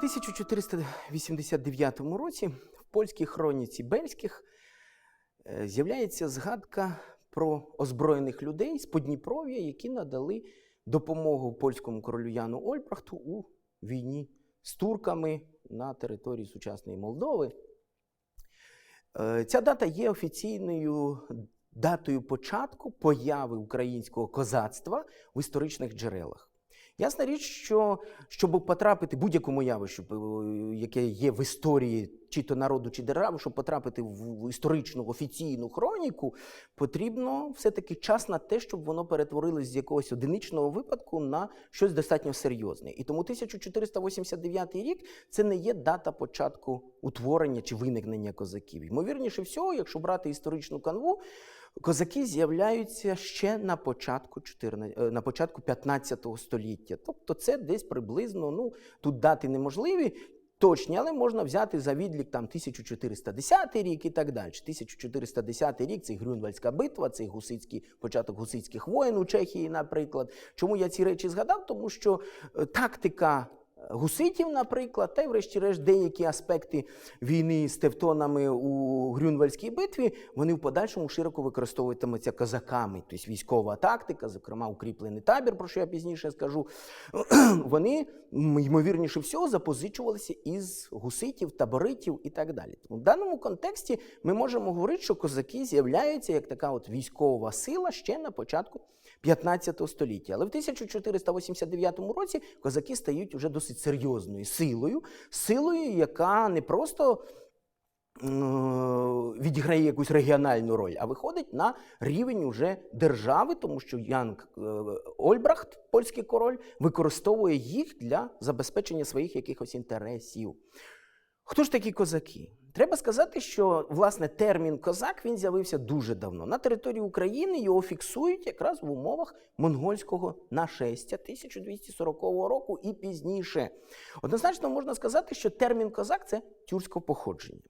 1489 році в польській хроніці Бельських е, з'являється згадка про озброєних людей з Подніпров'я, які надали допомогу польському королю Яну Ольбрахту у війні з турками на території сучасної Молдови. Е, Ця дата є офіційною датою початку появи українського козацтва в історичних джерелах. Ясна річ, що щоб потрапити будь-якому явищу, е, яке є в історії чи то народу, чи держави, щоб потрапити в історичну офіційну хроніку, потрібно все-таки час на те, щоб воно перетворилось з якогось одиничного випадку на щось достатньо серйозне. І тому 1489 рік це не є дата початку утворення чи виникнення козаків. Ймовірніше всього, якщо брати історичну канву, Козаки з'являються ще на початку 14, е, на початку 15 століття. Тобто це десь приблизно, ну тут дати неможливі, точні, але можна взяти за відлік там 1410 рік і так далі. 1410 рік це Грюнвальська битва, це гусицький початок гусицьких воєн у Чехії, наприклад. Чому я ці речі згадав? Тому що е, тактика. Гуситів, наприклад, та й, врешті-решт, деякі аспекти війни з тевтонами у Грюнвальській битві, вони в подальшому широко використовуватимуться козаками. Тобто військова тактика, зокрема укріплений табір, про що я пізніше скажу, вони, ймовірніше всього, запозичувалися із гуситів, таборитів і так далі. Тому в даному контексті ми можемо говорити, що козаки з'являються як така от військова сила ще на початку 15 століття. Але в 1489 році козаки стають вже досить серйозною силою, силою, яка не просто е, відіграє якусь регіональну роль, а виходить на рівень уже держави, тому що Ян е, Ольбрахт, польський король, використовує їх для забезпечення своїх якихось інтересів. Хто ж такі козаки? Треба сказати, що власне термін козак він з'явився дуже давно. На території України його фіксують якраз в умовах монгольського нашестя 1240 року і пізніше. Однозначно можна сказати, що термін козак це тюркського походження.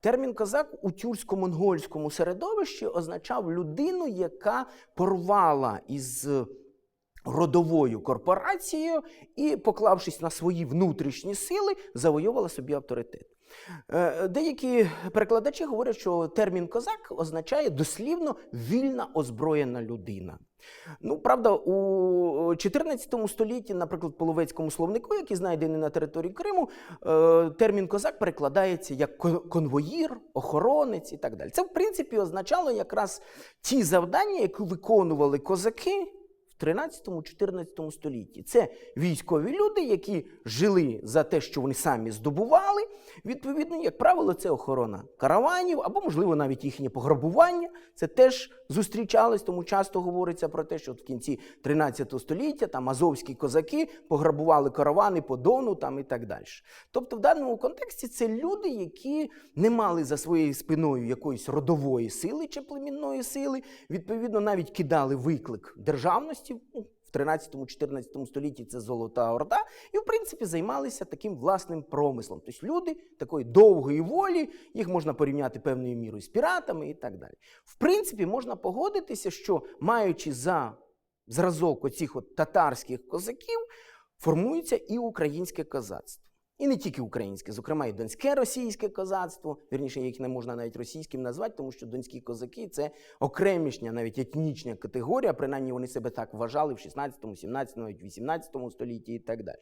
Термін козак у тюрксько-монгольському середовищі означав людину, яка порвала із родовою корпорацією і, поклавшись на свої внутрішні сили, завойовувала собі авторитет. Е, Деякі перекладачі говорять, що термін козак означає дослівно вільна озброєна людина. Ну, правда, у 14 столітті, наприклад, половецькому словнику, який знайдений на території Криму, е, термін козак перекладається як кон- конвоїр, охоронець і так далі. Це, в принципі, означало якраз ті завдання, які виконували козаки. В 13-14 столітті це військові люди, які жили за те, що вони самі здобували. Відповідно, як правило, це охорона караванів або, можливо, навіть їхнє пограбування. Це теж зустрічалось, тому часто говориться про те, що в кінці 13 століття там азовські козаки пограбували каравани по Дону там і так далі. Тобто, в даному контексті це люди, які не мали за своєю спиною якоїсь родової сили чи племінної сили, відповідно, навіть кидали виклик державності. Ну, в 13-14 столітті це Золота Орда, і в принципі займалися таким власним промислом. Тобто люди такої довгої волі, їх можна порівняти певною мірою з піратами і так далі. В принципі, можна погодитися, що маючи за зразок оцих от татарських козаків, формується і українське козацтво. І не тільки українське, зокрема, і донське російське козацтво. Вірніше, їх не можна навіть російським назвати, тому що донські козаки це окремішня, навіть етнічна категорія, принаймні вони себе так вважали в 16, 17, навіть 18 столітті і так далі.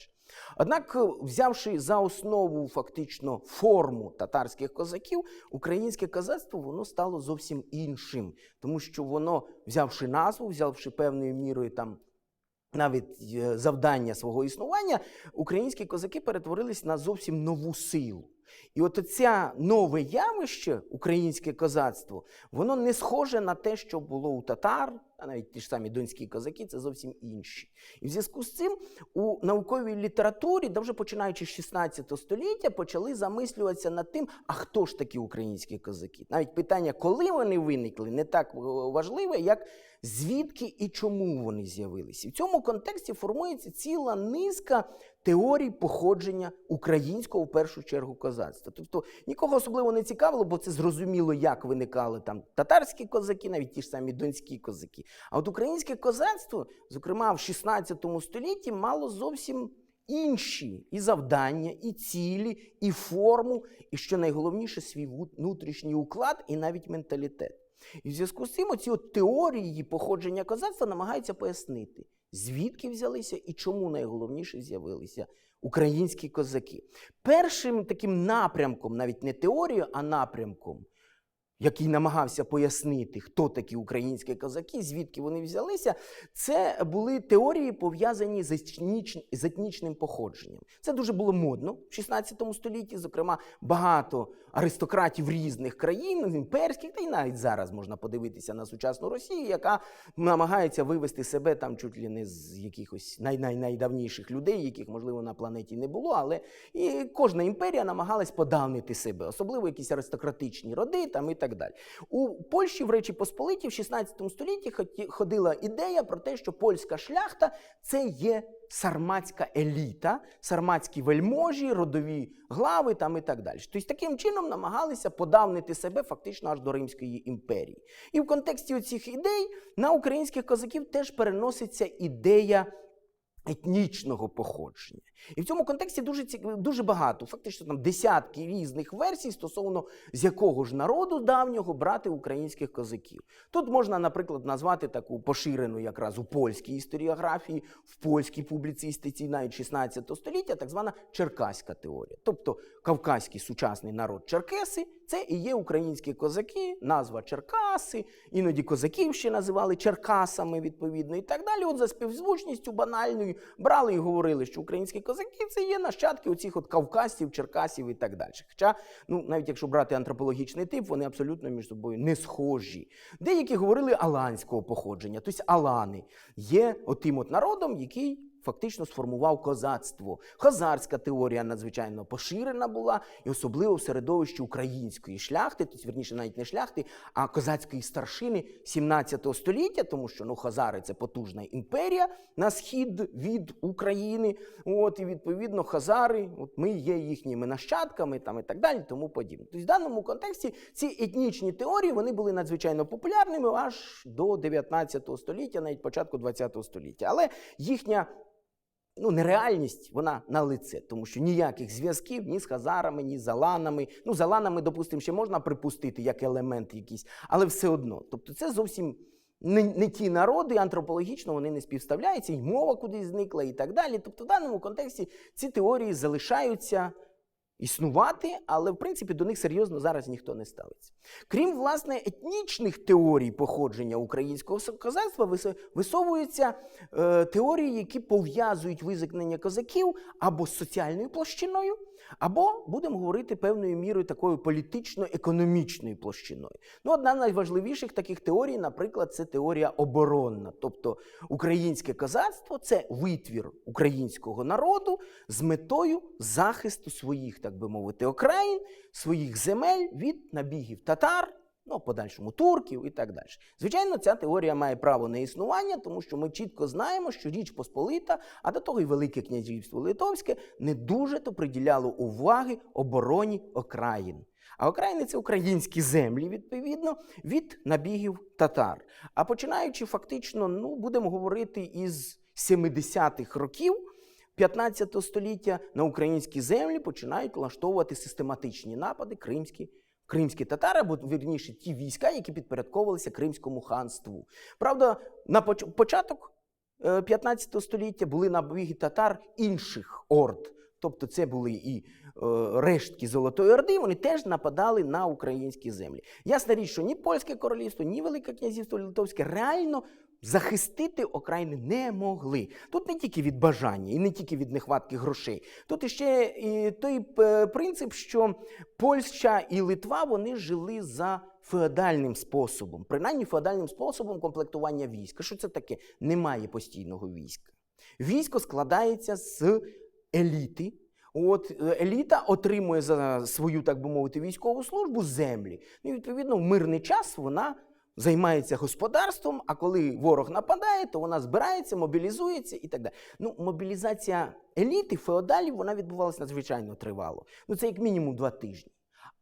Однак, взявши за основу фактично форму татарських козаків, українське козацтво воно стало зовсім іншим, тому що воно, взявши назву, взявши певною мірою там навіть е, завдання свого існування, українські козаки перетворились на зовсім нову силу. І от це нове явище, українське козацтво, воно не схоже на те, що було у татар, а навіть ті ж самі донські козаки, це зовсім інші. І в зв'язку з цим у науковій літературі, да вже починаючи з 16 століття, почали замислюватися над тим, а хто ж такі українські козаки. Навіть питання, коли вони виникли, не так е, важливе, як звідки і чому вони з'явилися. І в цьому контексті формується ціла низка теорій походження українського в першу чергу козацтва. Тобто нікого особливо не цікавило, бо це зрозуміло, як виникали там татарські козаки, навіть ті ж самі донські козаки. А от українське козацтво, зокрема в 16 столітті, мало зовсім інші і завдання, і цілі, і форму, і що найголовніше, свій внутрішній уклад і навіть менталітет. І в зв'язку з цим оці от теорії походження козацтва намагаються пояснити, звідки взялися і чому найголовніше з'явилися українські козаки. Першим таким напрямком, навіть не теорією, а напрямком, який намагався пояснити, хто такі українські козаки, звідки вони взялися, це були теорії, пов'язані з, етніч... з етнічним походженням. Це дуже було модно в 16 столітті. Зокрема, багато аристократів різних країн, імперських, та й навіть зараз можна подивитися на сучасну Росію, яка намагається вивести себе там чуть ли не з якихось най- най- найдавніших людей, яких, можливо, на планеті не було. Але і кожна імперія намагалась подавнити себе, особливо якісь аристократичні роди там і далі. У Польщі, в Речі Посполиті, в 16 столітті ходила ідея про те, що польська шляхта це є сарматська еліта, сарматські вельможі, родові глави там і так далі. Тобто таким чином намагалися подавнити себе фактично аж до Римської імперії. І в контексті цих ідей на українських козаків теж переноситься ідея етнічного походження. І в цьому контексті дуже дуже багато, фактично там десятки різних версій стосовно з якого ж народу давнього брати українських козаків. Тут можна, наприклад, назвати таку поширену якраз у польській історіографії, в польській публіцистиці навіть 16 століття, так звана черкаська теорія. Тобто кавказький сучасний народ черкеси це і є українські козаки, назва Черкаси, іноді козаків ще називали Черкасами, відповідно, і так далі. От за співзвучністю банальною брали і говорили, що українські козаки це є нащадки оцих от кавказців, черкасів і так далі. Хоча, ну навіть якщо брати антропологічний тип, вони абсолютно між собою не схожі. Деякі говорили аланського походження, тобто алани є отим от народом, який. Фактично сформував козацтво. Хазарська теорія надзвичайно поширена була, і особливо в середовищі української шляхти, тобто, верніше, навіть не шляхти, а козацької старшини 17 століття, тому що ну, Хазари це потужна імперія на схід від України. От, і відповідно, Хазари, от ми є їхніми нащадками там, і так далі, тому подібне. Тобто, в даному контексті ці етнічні теорії вони були надзвичайно популярними аж до 19 століття, навіть початку 20 століття. Але їхня ну, нереальність, вона на лице, тому що ніяких зв'язків ні з хазарами, ні з аланами. Ну, з аланами, допустимо, ще можна припустити як елемент якийсь, але все одно. Тобто, це зовсім не, не ті народи, антропологічно вони не співставляються, і мова кудись зникла, і так далі. Тобто, в даному контексті ці теорії залишаються. Існувати, але в принципі до них серйозно зараз ніхто не ставиться. Крім власне етнічних теорій походження українського козацтва, вис- висовуються е, теорії, які пов'язують визникнення козаків або з соціальною площиною, або будемо говорити певною мірою такою політично-економічною площиною. Ну, одна з найважливіших таких теорій, наприклад, це теорія оборонна. Тобто українське козацтво це витвір українського народу з метою захисту своїх, так би мовити, окраїн, своїх земель від набігів татар. Ну, подальшому турків і так далі. Звичайно, ця теорія має право на існування, тому що ми чітко знаємо, що Річ Посполита, а до того й Велике князівство Литовське не дуже то приділяло уваги обороні окраїн. А окраїни це українські землі, відповідно, від набігів татар. А починаючи фактично, ну будемо говорити із 70-х років. 15 століття на українські землі починають влаштовувати систематичні напади кримські кримські татари, або вірніше ті війська, які підпорядковувалися Кримському ханству. Правда, на поч- початок е, 15 століття були набіги татар інших орд. Тобто це були і е, рештки Золотої Орди, вони теж нападали на українські землі. Ясна річ, що ні польське королівство, ні Велике князівство Литовське реально захистити окраїни не могли. Тут не тільки від бажання і не тільки від нехватки грошей. Тут іще і той е, принцип, що Польща і Литва вони жили за феодальним способом, принаймні феодальним способом комплектування війська. Що це таке? Немає постійного війська. Військо складається з еліти. От е, еліта отримує за свою, так би мовити, військову службу землі. Ну, відповідно, в мирний час вона займається господарством, а коли ворог нападає, то вона збирається, мобілізується і так далі. Ну, мобілізація еліти, феодалів, вона відбувалася надзвичайно тривало. Ну, це як мінімум два тижні.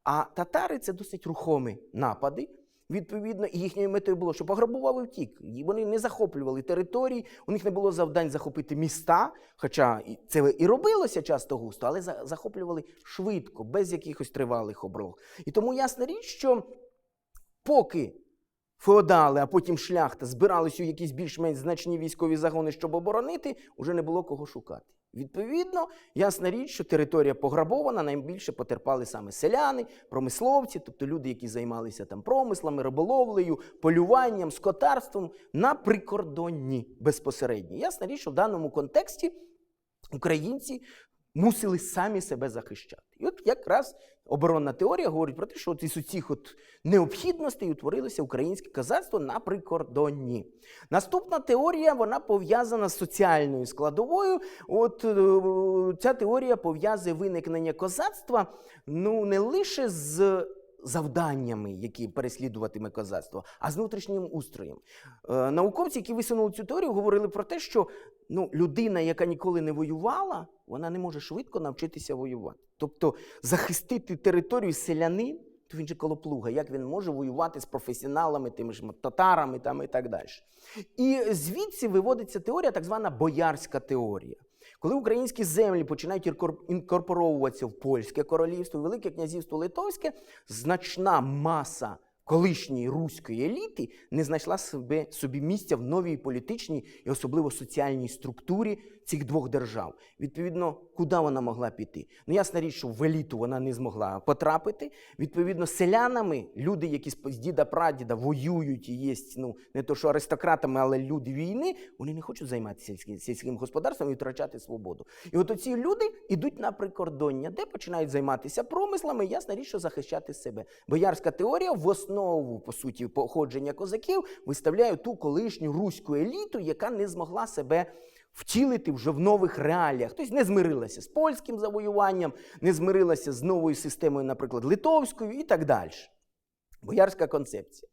А татари це досить рухомі напади. Відповідно, і їхньою метою було, що пограбував і втік. І вони не захоплювали території, у них не було завдань захопити міста, хоча це і робилося часто густо, але захоплювали швидко, без якихось тривалих оброг. І тому ясна річ, що поки феодали, а потім шляхта збирались у якісь більш-менш значні військові загони, щоб оборонити, уже не було кого шукати. Відповідно, ясна річ, що територія пограбована, найбільше потерпали саме селяни, промисловці, тобто люди, які займалися там промислами, риболовлею, полюванням, скотарством на прикордонні безпосередньо. Ясна річ, що в даному контексті українці мусили самі себе захищати. І от якраз оборонна теорія говорить про те, що із цих от необхідностей утворилося українське козацтво на прикордонні. Наступна теорія вона пов'язана з соціальною складовою. От е, ця теорія пов'язує виникнення козацтва ну не лише з завданнями, які переслідуватиме козацтво, а з внутрішнім устроєм. Е, Науковці, які висунули цю теорію, говорили про те, що ну, людина, яка ніколи не воювала, вона не може швидко навчитися воювати. Тобто захистити територію селянин, то він же колоплуга, як він може воювати з професіоналами, тими ж татарами там, і так далі. І звідси виводиться теорія, так звана боярська теорія. Коли українські землі починають інкор- інкорпоровуватися в польське королівство, Велике князівство Литовське, значна маса колишньої руської еліти не знайшла себе, собі місця в новій політичній і особливо соціальній структурі цих двох держав. Відповідно, куди вона могла піти? Ну, ясна річ, що в еліту вона не змогла потрапити. Відповідно, селянами, люди, які з діда прадіда воюють і є, ну не то що аристократами, але люди війни, вони не хочуть займатися сільським, сільським господарством і втрачати свободу. І от оці люди йдуть на прикордоння, де починають займатися промислами, ясна річ, що захищати себе. Боярська теорія в основу, по суті, походження козаків виставляє ту колишню руську еліту, яка не змогла себе втілити вже в нових реаліях. Тобто не змирилася з польським завоюванням, не змирилася з новою системою, наприклад, литовською і так далі. Боярська концепція.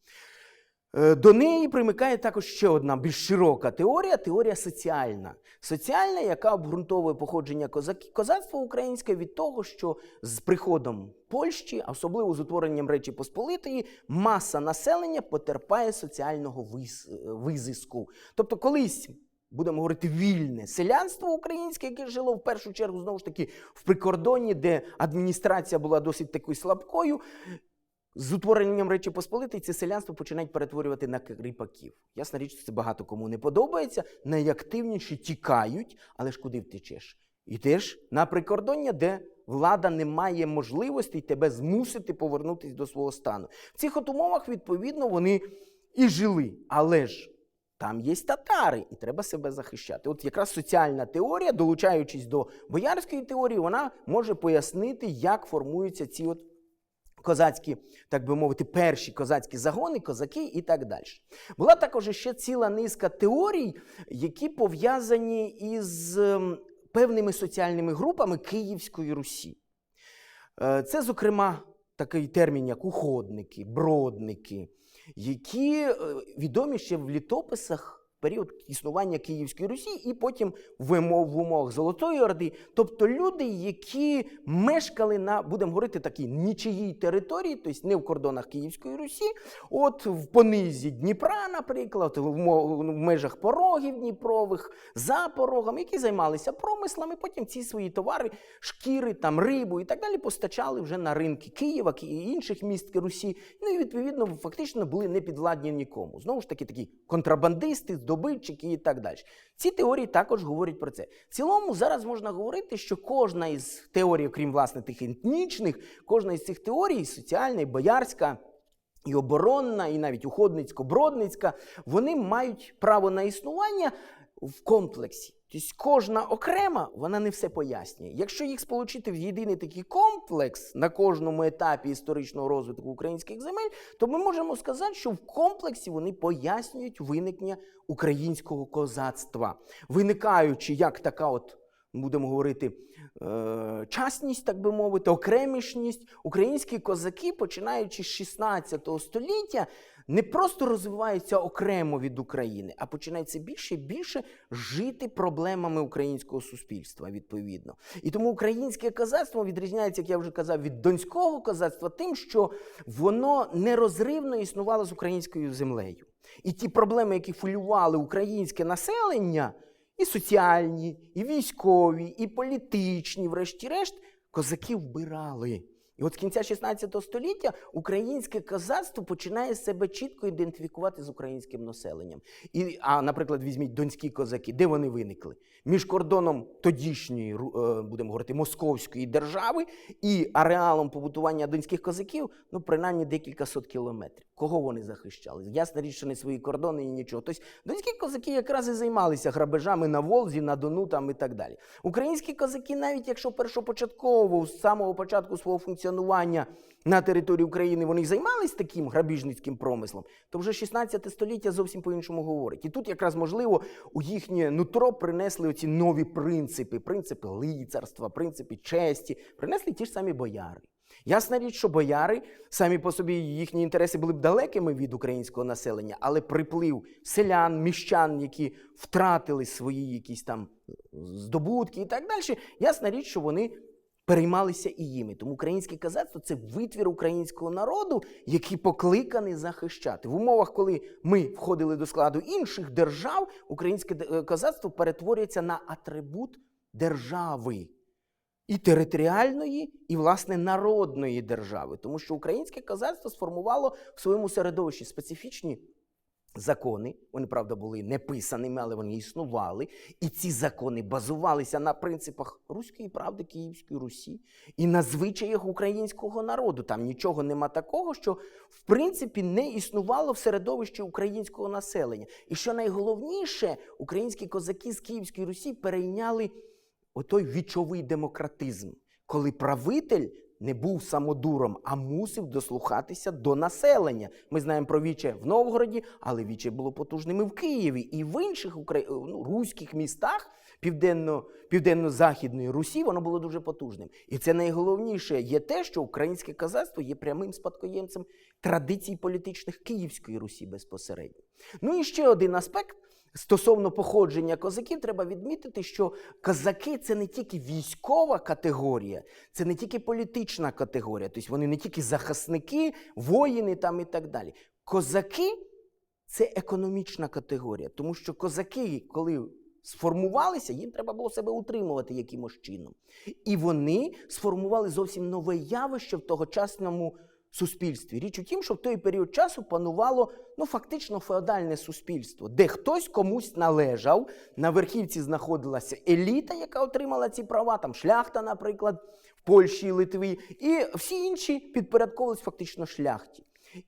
Е, До неї примикає також ще одна більш широка теорія теорія соціальна. Соціальна, яка обґрунтовує походження козацтва українське від того, що з приходом Польщі, особливо з утворенням Речі Посполитої, маса населення потерпає соціального визиску. Тобто, колись. Будемо говорити вільне селянство українське, яке жило в першу чергу знову ж таки в прикордонні, де адміністрація була досить такою слабкою. З утворенням Речі Посполитої це селянство починають перетворювати на кріпаків. Ясна річ, це багато кому не подобається. Найактивніші тікають, але ж куди втечеш? Йдеш на прикордоння, де влада не має можливості тебе змусити повернутися до свого стану. В цих от умовах, відповідно, вони і жили, але ж. Там є татари, і треба себе захищати. От якраз соціальна теорія, долучаючись до боярської теорії, вона може пояснити, як формуються ці от козацькі, так би мовити, перші козацькі загони, козаки і так далі. Була також ще ціла низка теорій, які пов'язані із ем, певними соціальними групами Київської Русі. Е, Це, зокрема, такий термін, як уходники, бродники, які е, відомі ще в літописах період існування Київської Русі, і потім в умовах Золотої Орди. Тобто люди, які мешкали на, будемо говорити, такій нічиїй території, тобто не в кордонах Київської Русі, от в понизі Дніпра, наприклад, в межах порогів Дніпрових, за порогами, які займалися промислами, потім ці свої товари, шкіри, там, рибу і так далі постачали вже на ринки Києва і інших міст Русі. Ну і відповідно фактично були не підвладні нікому. Знову ж таки, такі контрабандисти, здобитчики і так далі. Ці теорії також говорять про це. В цілому зараз можна говорити, що кожна із теорій, окрім власне тих етнічних, кожна із цих теорій, соціальна, і боярська. І оборонна, і навіть уходницько-бродницька, вони мають право на існування в комплексі. Тобто кожна окрема, вона не все пояснює. Якщо їх сполучити в єдиний такий комплекс на кожному етапі історичного розвитку українських земель, то ми можемо сказати, що в комплексі вони пояснюють виникнення українського козацтва, виникаючи як така от будемо говорити, е, частність, так би мовити, окремішність. Українські козаки, починаючи з 16 століття, не просто розвиваються окремо від України, а починають все більше і більше жити проблемами українського суспільства, відповідно. І тому українське козацтво відрізняється, як я вже казав, від донського козацтва тим, що воно нерозривно існувало з українською землею. І ті проблеми, які хвилювали українське населення, і соціальні, і військові, і політичні, врешті-решт, козаки вбирали. І от з кінця 16 століття українське козацтво починає себе чітко ідентифікувати з українським населенням. І, а, наприклад, візьміть донські козаки, де вони виникли? Між кордоном тодішньої, е, будемо говорити, московської держави і ареалом побутування донських козаків, ну, принаймні декілька сот кілометрів. Кого вони захищали? Ясна річ, що не свої кордони і нічого. Тобто донські козаки якраз і займалися грабежами на Волзі, на Дону там і так далі. Українські козаки, навіть якщо першопочатково, з самого початку свого функціонування на території України вони займалися таким грабіжницьким промислом, то вже 16 століття зовсім по-іншому говорить. І тут якраз можливо у їхнє нутро принесли оці нові принципи, принципи лицарства, принципи честі, принесли ті ж самі бояри. Ясна річ, що бояри самі по собі їхні інтереси були б далекими від українського населення, але приплив селян, міщан, які втратили свої якісь там здобутки і так далі. Ясна річ, що вони переймалися і їми. Тому українське козацтво це витвір українського народу, який покликаний захищати. В умовах, коли ми входили до складу інших держав, українське е, козацтво перетворюється на атрибут держави. І територіальної, і, власне, народної держави. Тому що українське козацтво сформувало в своєму середовищі специфічні закони. Вони, правда, були не писаними, але вони існували. І ці закони базувалися на принципах руської правди Київської Русі і на звичаях українського народу. Там нічого нема такого, що в принципі не існувало в середовищі українського населення. І що найголовніше, українські козаки з Київської Русі перейняли отой вічовий демократизм, коли правитель не був самодуром, а мусив дослухатися до населення. Ми знаємо про віче в Новгороді, але віче було потужним і в Києві, і в інших укра... ну, руських містах південно, південно-західної Русі воно було дуже потужним. І це найголовніше є те, що українське козацтво є прямим спадкоємцем традицій політичних Київської Русі безпосередньо. Ну і ще один аспект. Стосовно походження козаків, треба відмітити, що козаки це не тільки військова категорія, це не тільки політична категорія, тобто вони не тільки захисники, воїни там і так далі. Козаки це економічна категорія, тому що козаки, коли сформувалися, їм треба було себе утримувати якимось чином. І вони сформували зовсім нове явище в тогочасному суспільстві. Річ у тім, що в той період часу панувало ну, фактично феодальне суспільство, де хтось комусь належав. На верхівці знаходилася еліта, яка отримала ці права, там шляхта, наприклад, в Польщі і Литві, і всі інші підпорядковувались фактично шляхті.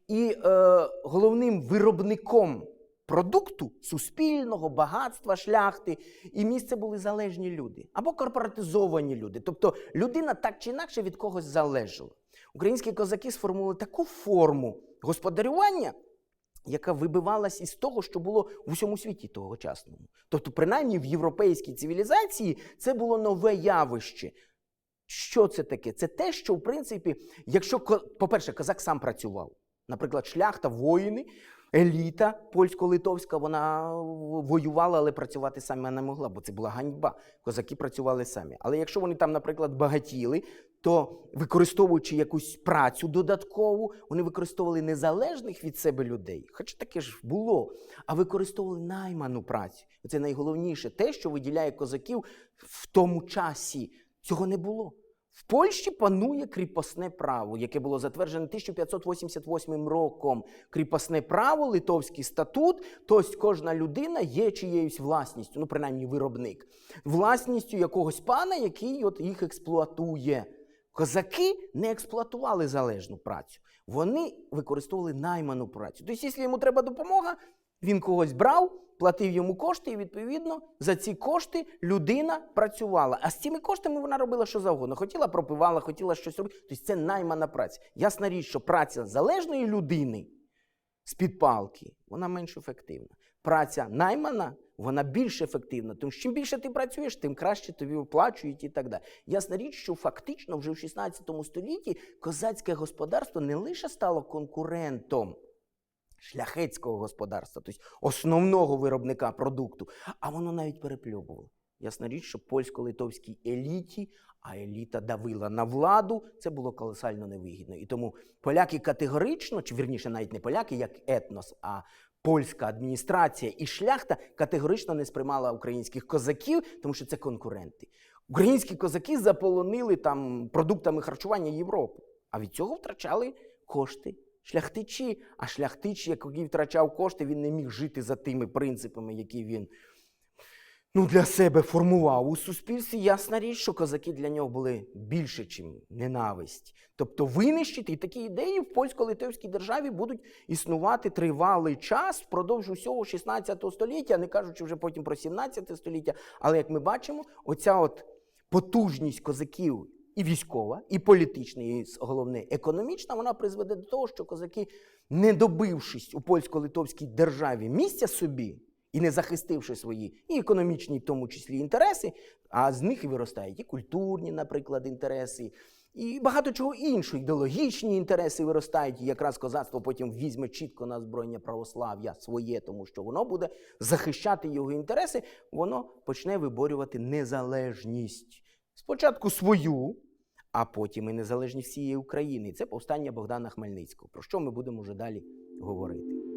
І е, головним виробником продукту суспільного багатства шляхти і місце були залежні люди або корпоратизовані люди. Тобто людина так чи інакше від когось залежала. Українські козаки сформували таку форму господарювання, яка вибивалась із того, що було в усьому світі тогочасному. Тобто, принаймні в європейській цивілізації це було нове явище. Що це таке? Це те, що, в принципі, якщо, по-перше, козак сам працював, наприклад, шляхта, воїни, еліта польсько-литовська, вона воювала, але працювати сама не могла, бо це була ганьба. Козаки працювали самі. Але якщо вони там, наприклад, багатіли, то використовуючи якусь працю додаткову, вони використовували незалежних від себе людей, хоча таке ж було, а використовували найману працю. Це найголовніше те, що виділяє козаків в тому часі. Цього не було. В Польщі панує кріпосне право, яке було затверджене 1588 роком. Кріпосне право, литовський статут, тобто кожна людина є чиєюсь власністю, ну принаймні виробник, власністю якогось пана, який от їх експлуатує. Козаки не експлуатували залежну працю, вони використовували найману працю. Тобто, якщо йому треба допомога, він когось брав, платив йому кошти, і відповідно за ці кошти людина працювала. А з цими коштами вона робила що завгодно. Хотіла пропивала, хотіла щось робити. Тобто це наймана праця. Ясна річ, що праця залежної людини з-під палки, вона менш ефективна. Праця наймана, вона більш ефективна. Тому що чим більше ти працюєш, тим краще тобі оплачують і так далі. Ясна річ, що фактично вже в 16 столітті козацьке господарство не лише стало конкурентом шляхетського господарства, тобто основного виробника продукту, а воно навіть перепльовувало. Ясна річ, що польсько-литовській еліті, а еліта давила на владу, це було колосально невигідно. І тому поляки категорично, чи вірніше, навіть не поляки, як етнос, а польська адміністрація і шляхта категорично не сприймала українських козаків, тому що це конкуренти. Українські козаки заполонили там продуктами харчування Європу, а від цього втрачали кошти. Шляхтичі, а шляхтич, який втрачав кошти, він не міг жити за тими принципами, які він ну, для себе формував у суспільстві. Ясна річ, що козаки для нього були більше, ніж ненависть. Тобто винищити і такі ідеї в польсько-литовській державі будуть існувати тривалий час впродовж усього 16 століття, не кажучи вже потім про 17 століття. Але як ми бачимо, оця от потужність козаків і військова, і політична, і головне економічна, вона призведе до того, що козаки, не добившись у польсько-литовській державі місця собі і не захистивши свої і економічні, в тому числі інтереси, а з них і виростають і культурні, наприклад, інтереси. І багато чого іншого, ідеологічні інтереси виростають, і якраз козацтво потім візьме чітко на збройня православ'я своє, тому що воно буде захищати його інтереси, воно почне виборювати незалежність. Спочатку свою, а потім і незалежність всієї України. Це повстання Богдана Хмельницького, про що ми будемо вже далі говорити.